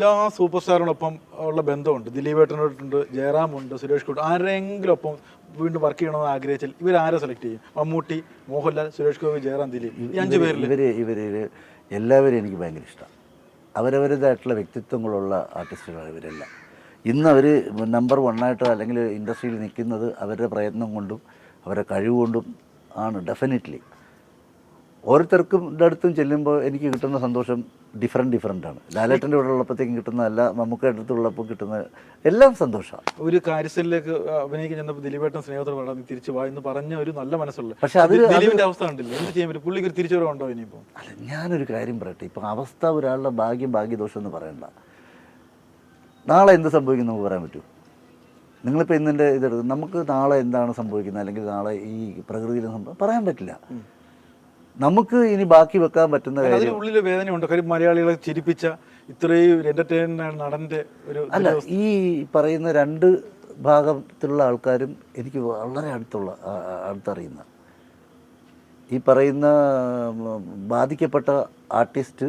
എല്ലാ സൂപ്പർ സ്റ്റാറിനൊപ്പം ഉള്ള ബന്ധമുണ്ട്. ദിലീപ് ഏട്ടനോടുണ്ട് ജയറാം ജയറാമുണ്ട് സുരേഷ് ഗോപി ആരെങ്കിലും ഒപ്പം വീണ്ടും വർക്ക് ചെയ്യണമെന്ന് ആഗ്രഹിച്ചാൽ ഇവർ ആരെ സെലക്ട് ചെയ്യും. മമ്മൂട്ടി മോഹൻലാൽ സുരേഷ് ഗോപി ജയറാം ദിലീപ്. ഈ അഞ്ച് പേരിൽ ഇവർ ഇവർ എല്ലാവരും എനിക്ക് ഭയങ്കര ഇഷ്ടമാണ് അവരവരുടേതായിട്ടുള്ള വ്യക്തിത്വങ്ങളുള്ള ആർട്ടിസ്റ്റുകളാണ് ഇവരെല്ലാം. ഇന്ന് അവർ നമ്പർ വണ്ണായിട്ട് അല്ലെങ്കിൽ ഇൻഡസ്ട്രിയിൽ നിൽക്കുന്നത് അവരുടെ പ്രയത്നം കൊണ്ടും അവരുടെ കഴിവ് കൊണ്ടും ആണ് ഡെഫിനറ്റ്ലി ഓരോരുത്തർക്കും അടുത്തും ചെല്ലുമ്പോൾ എനിക്ക് കിട്ടുന്ന സന്തോഷം ഡിഫറെന്റ് ഡിഫറെന്റ് ആണ്. ലാലേട്ടന്റെ ഇവിടെ ഉള്ളപ്പോഴത്തേക്കും കിട്ടുന്ന അല്ല നമുക്ക് അടുത്തുള്ളപ്പോൾ കിട്ടുന്ന എല്ലാം സന്തോഷമാണ്. ഒരു കാര്യസ്ഥലിലേക്ക് അഭിനയിക്കാൻ ചെന്നപ്പോൾ ദിലീപേട്ടൻ സ്നേഹത്തോട് പറഞ്ഞു "നീ തിരിച്ചു വാ എന്ന് പറഞ്ഞ ഒരു നല്ല മനസ്സുള്ള. പക്ഷേ അത് ദിലീപിന്റെ അവസ്ഥ കണ്ടില്ല? എന്ത് ചെയ്യാൻ പറ്റും? പുള്ളിക്ക് ഒരു തിരിച്ചുവരവുണ്ടോ ഇനിയിപ്പോൾ അല്ല ഞാനൊരു കാര്യം പറയട്ടെ. ഇപ്പം അവസ്ഥ ഒരാളുടെ ഭാഗ്യം ഭാഗ്യദോഷം എന്ന് പറയണ്ട. നാളെ എന്ത് സംഭവിക്കും നമുക്ക് പറയാൻ പറ്റൂ? നിങ്ങളിപ്പോൾ ഇന്നിന്റെ ഇതെടുത്ത് നമുക്ക് നാളെ എന്താണ് സംഭവിക്കുന്നത്? അല്ലെങ്കിൽ നാളെ ഈ പ്രകൃതിയിൽ സംഭവം? പറയാൻ പറ്റില്ല. നമുക്ക് ഇനി ബാക്കി വെക്കാൻ പറ്റുന്ന കാര്യം ഉള്ളിൽ വേദനയുണ്ട് കാര്യം മലയാളികളെ ചിരിപ്പിച്ച ഇത്രയും എന്റർടൈൻ നടന്റെ ഒരു അല്ല ഈ പറയുന്ന രണ്ട് ഭാഗത്തിലുള്ള ആൾക്കാരും എനിക്ക് വളരെ അടുത്തുള്ള അടുത്തറിയുന്ന ഈ പറയുന്ന ബാധിക്കപ്പെട്ട ആർട്ടിസ്റ്റ്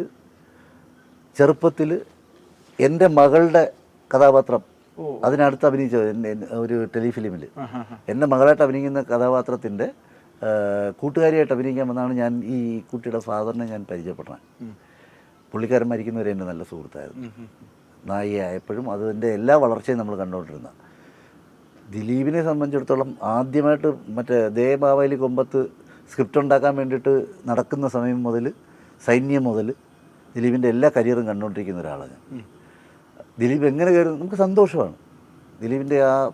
ചെറുപ്പത്തിൽ എന്റെ മകളുടെ കഥാപാത്രം. അതിനടുത്ത് അഭിനയിച്ച എൻ- എൻ- ഒരു ടെലിഫിലിമിൽ. എന്റെ മകളായിട്ട് അഭിനയിക്കുന്ന കഥാപാത്രത്തിന്റെ കൂട്ടുകാരിയായിട്ട് അഭിനയിക്കാൻ വന്നാണ് ഞാൻ ഈ കുട്ടിയുടെ ഫാദറിനെ ഞാൻ പരിചയപ്പെടുന്നത് പുള്ളിക്കാരൻ മരിക്കുന്നവരെ എന്റെ നല്ല സുഹൃത്തായിരുന്നു. നായിയായപ്പോഴും. നായികയായപ്പോഴും അതിന്റെ എല്ലാ വളർച്ചയും നമ്മൾ കണ്ടുകൊണ്ടിരുന്ന. ദിലീപിനെ സംബന്ധിച്ചിടത്തോളം ആദ്യമായിട്ട് മറ്റേ ദേബാവലി കൊമ്പത്ത് സ്ക്രിപ്റ്റ് ഉണ്ടാക്കാൻ വേണ്ടിയിട്ട് നടക്കുന്ന സമയം മുതൽ സൈന്യം മുതൽ ദിലീപിന്റെ എല്ലാ കരിയറും കണ്ടുകൊണ്ടിരിക്കുന്ന ഒരാളാണ് ഞാൻ. ദിലീപ് എങ്ങനെ കയറും? നമുക്ക് സന്തോഷമാണ്. ദിലീപിന്റെ ആ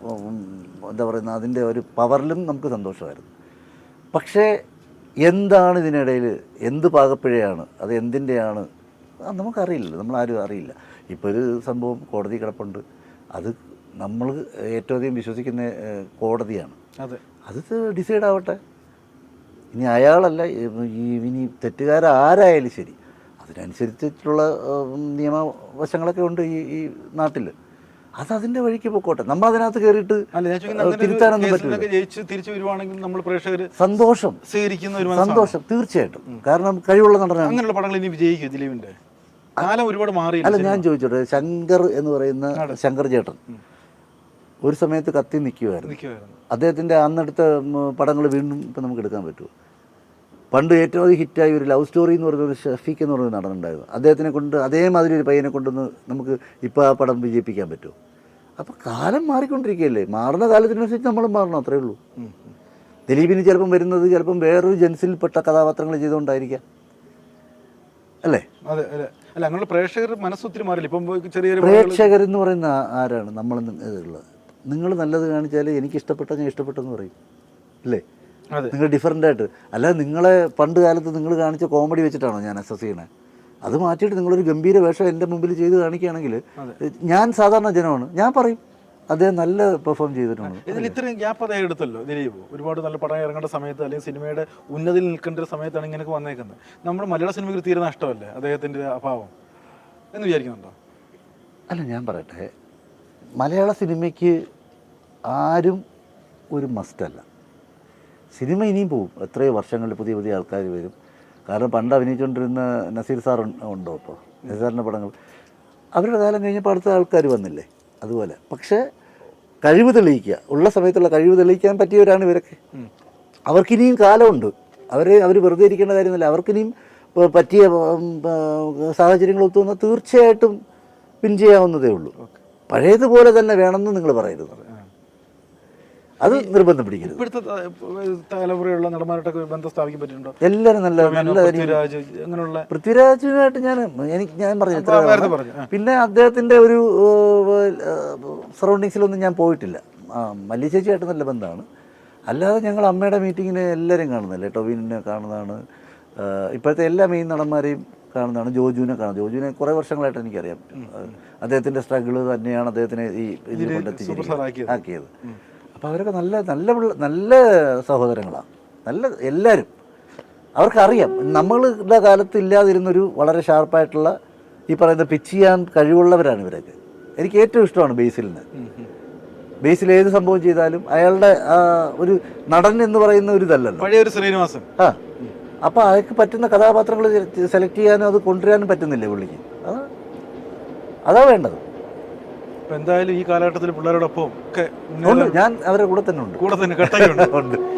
എന്താ പറയുന്ന അതിന്റെ ഒരു പവറിലും നമുക്ക് സന്തോഷമായിരുന്നു. പക്ഷേ എന്താണ് ഇതിനിടയിൽ? എന്ത് പാകപ്പിഴയാണ്? അത് എന്തിന്റെയാണ്? നമുക്കറിയില്ല. നമ്മളാരും അറിയില്ല. ഇപ്പോൾ ഒരു സംഭവം കോടതി കിടപ്പുണ്ട്. അത് നമ്മൾ ഏറ്റവും അധികം വിശ്വസിക്കുന്ന കോടതിയാണ്. അതെ. അത് ഡിസൈഡ് ആവട്ടെ. ഇനി അയാളല്ല ഇനി തെറ്റുകാരാരായാലും ശരി. അതിനനുസരിച്ചിട്ടുള്ള നിയമവശങ്ങളൊക്കെ ഉണ്ട് ഈ ഈ നാട്ടിൽ. അത് അതിന്റെ വഴിക്ക് പോക്കോട്ടെ. നമ്മൾ അതിനകത്ത് കയറിയിട്ട് തിരുത്താനൊന്നും പറ്റില്ല ജയിച്ച് തിരിച്ചു വരുവാണെങ്കിൽ നമ്മൾ പ്രേക്ഷകർ സന്തോഷം. സ്വീകരിക്കുന്ന ഒരു സന്തോഷം തീർച്ചയായിട്ടും. കാരണം കഴിവുള്ള നടനാണ്. അങ്ങനെയുള്ള പടങ്ങൾ ഇനി വിജയിക്കും ദിലീപിന്റെ. കാലം ഒരുപാട് മാറി അല്ല ഞാൻ ചോദിച്ചോട്ടെ ശങ്കർ എന്ന് പറയുന്ന ശങ്കർ ചേട്ടൻ ഒരു സമയത്ത് കത്തി നിൽക്കുമായിരുന്നു അദ്ദേഹത്തിന്റെ അന്നെടുത്ത പടങ്ങൾ വീണ്ടും ഇപ്പൊ നമുക്ക് എടുക്കാൻ പറ്റുമോ? പണ്ട് ഏറ്റവും അധികം ഹിറ്റായ ഒരു ലവ് സ്റ്റോറി എന്ന് പറയുന്ന ഒരു ഷഫീഖ് എന്ന് പറയുന്ന നടനുണ്ടായിരുന്നു. അദ്ദേഹത്തിനെ കൊണ്ട് അതേമാതിരി ഒരു പയ്യനെ കൊണ്ടൊന്ന് നമുക്ക് ഇപ്പോൾ ആ പടം വിജയിപ്പിക്കാൻ പറ്റുമോ? അപ്പോൾ കാലം മാറിക്കൊണ്ടിരിക്കുകയല്ലേ? മാറുന്ന കാലത്തിനനുസരിച്ച് നമ്മൾ മാറണം അത്രേ ഉള്ളൂ. ദിലീപിന് ചിലപ്പം വരുന്നത് ചിലപ്പം വേറൊരു ജെൻസിൽപ്പെട്ട കഥാപാത്രങ്ങൾ ചെയ്തുകൊണ്ടായിരിക്കാം. അല്ലേ? അതെ അതെ. അല്ല അങ്ങനെയുള്ള പ്രേക്ഷകർ മനസ്സൊത്തിരി മാറില്ല. ഇപ്പം ചെറിയ പ്രേക്ഷകർ എന്ന് പറയുന്ന ആരാണ്? നമ്മൾ ഇതുള്ളത് നിങ്ങൾ നല്ലത് കാണിച്ചാൽ എനിക്ക് ഇഷ്ടപ്പെട്ട ഞാൻ ഇഷ്ടപ്പെട്ടെന്ന് പറയും. അതെ നിങ്ങൾ ഡിഫറെന്റ് ആയിട്ട്. അല്ലാതെ നിങ്ങളെ പണ്ട് കാലത്ത് നിങ്ങൾ കാണിച്ച കോമഡി വെച്ചിട്ടാണോ ഞാൻ അസസ് ചെയ്യണേ? അത് മാറ്റിയിട്ട് നിങ്ങളൊരു ഗംഭീര വേഷം എന്റെ മുമ്പിൽ ചെയ്ത് കാണിക്കുകയാണെങ്കിൽ ഞാൻ സാധാരണ ജനമാണ്. ഞാൻ പറയും. അദ്ദേഹം നല്ല പെർഫോം ചെയ്തിട്ടുണ്ട്. ഇതിൽ ഇത്രയും ഗ്യാപ്പ് അദ്ദേഹം എടുത്തല്ലോ. ദിലീപ് ഒരുപാട് നല്ല പടം ഇറങ്ങേണ്ട സമയത്ത് അല്ലെങ്കിൽ സിനിമയുടെ ഉന്നതിയിൽ നിൽക്കേണ്ട ഒരു സമയത്താണ് ഇങ്ങനെയൊക്കെ വന്നേക്കുന്നത്. നമ്മുടെ മലയാള സിനിമയ്ക്ക് തീരെ നഷ്ടമല്ലേ അദ്ദേഹത്തിന്റെ അഭാവം എന്ന് വിചാരിക്കുന്നുണ്ടോ? അല്ല ഞാൻ പറയട്ടെ. മലയാള സിനിമയ്ക്ക് ആരും ഒരു മസ്റ്റല്ല സിനിമ ഇനിയും പോവും. എത്രയോ വർഷങ്ങളിൽ പുതിയ പുതിയ ആൾക്കാർ വരും. കാരണം പണ്ട് അഭിനയിച്ചുകൊണ്ടിരുന്ന നസീർ സാർ ഉണ്ടോ ഇപ്പോൾ? നസീർ സാറിന്റെ പടങ്ങൾ. അവരുടെ കാലം കഴിഞ്ഞപ്പോൾ അടുത്ത ആൾക്കാർ വന്നില്ലേ? അതുപോലെ. പക്ഷേ കഴിവ് തെളിയിക്കുക. ഉള്ള സമയത്തുള്ള കഴിവ് തെളിയിക്കാൻ പറ്റിയവരാണ് ഇവരൊക്കെ. അവർക്കിനിയും കാലമുണ്ട്. അവർ അവർ വെറുതെ ഇരിക്കേണ്ട കാര്യമൊന്നുമില്ല. അവർക്കിനിയും പറ്റിയ സാഹചര്യങ്ങൾ ഒത്തു വന്നാൽ തീർച്ചയായിട്ടും പിൻ ചെയ്യാവുന്നതേ ഉള്ളൂ. പഴയതുപോലെ തന്നെ വേണമെന്ന് നിങ്ങൾ പറയരുത്. അത് നിർബന്ധം പിടിക്കരുത്. ഇപ്പോഴത്തെ തലമുറയുള്ള നടന്മാരായിട്ടൊക്കെ ബന്ധം സ്ഥാപിക്കാൻ പറ്റുന്നുണ്ടോ എല്ലാവരും നല്ല നല്ല പൃഥ്വിരാജ് അങ്ങനെയുള്ള പൃഥ്വിരാജുമായിട്ട് ഞാൻ എനിക്ക് ഞാൻ പറഞ്ഞു പിന്നെ അദ്ദേഹത്തിന്റെ ഒരു സറൗണ്ടിങ്സിലൊന്നും ഞാൻ പോയിട്ടില്ല. മല്ലി ചേച്ചിയായിട്ട് നല്ല ബന്ധമാണ്. അല്ലാതെ ഞങ്ങൾ അമ്മയുടെ മീറ്റിങ്ങിന് എല്ലാവരും കാണുന്നില്ല ടൊവിനെ കാണുന്നതാണ്. ഇപ്പോഴത്തെ എല്ലാ മെയിൻ നടന്മാരെയും കാണുന്നതാണ്. ജോജുവിനെ കാണുന്നത്. ജോജുവിനെ കുറേ വർഷങ്ങളായിട്ട് എനിക്കറിയാം. അദ്ദേഹത്തിന്റെ സ്ട്രഗിൾ തന്നെയാണ് അദ്ദേഹത്തിനെ ഈ സ്റ്റാർ ആക്കിയത്. ആക്കിയത്. അപ്പോൾ അവരൊക്കെ നല്ല നല്ല പിള്ള- നല്ല സഹോദരങ്ങളാണ്. നല്ല എല്ലാവരും അവർക്കറിയാം നമ്മളുടെ കാലത്ത് ഇല്ലാതിരുന്നൊരു വളരെ ഷാർപ്പായിട്ടുള്ള ഈ പറയുന്ന പിച്ച് ചെയ്യാൻ കഴിവുള്ളവരാണ് ഇവരൊക്കെ. എനിക്ക് ഏറ്റവും ഇഷ്ടമാണ് ബേസിലിന്. ബേസിൽ ഏത് സംഭവം ചെയ്താലും അയാളുടെ ഒരു നടൻ എന്ന് പറയുന്ന ഒരു ഇതല്ലല്ലോ. പഴയ ഒരു ശ്രീനിവാസൻ. ആ. അപ്പോൾ അയാൾക്ക് പറ്റുന്ന കഥാപാത്രങ്ങൾ സെലക്ട് ചെയ്യാനും അത് കൊണ്ടുവരാനും പറ്റുന്നില്ലേ പുള്ളിക്ക്? അതാ അതാ വേണ്ടത്. എന്തായാലും ഈ കാലഘട്ടത്തിൽ പിള്ളേരോടൊപ്പം ഒക്കെ ഞാൻ അവരുടെ കൂടെ തന്നെ ഉണ്ട്. കൂടെ തന്നെ കട്ടയുണ്ട് ഉണ്ട്.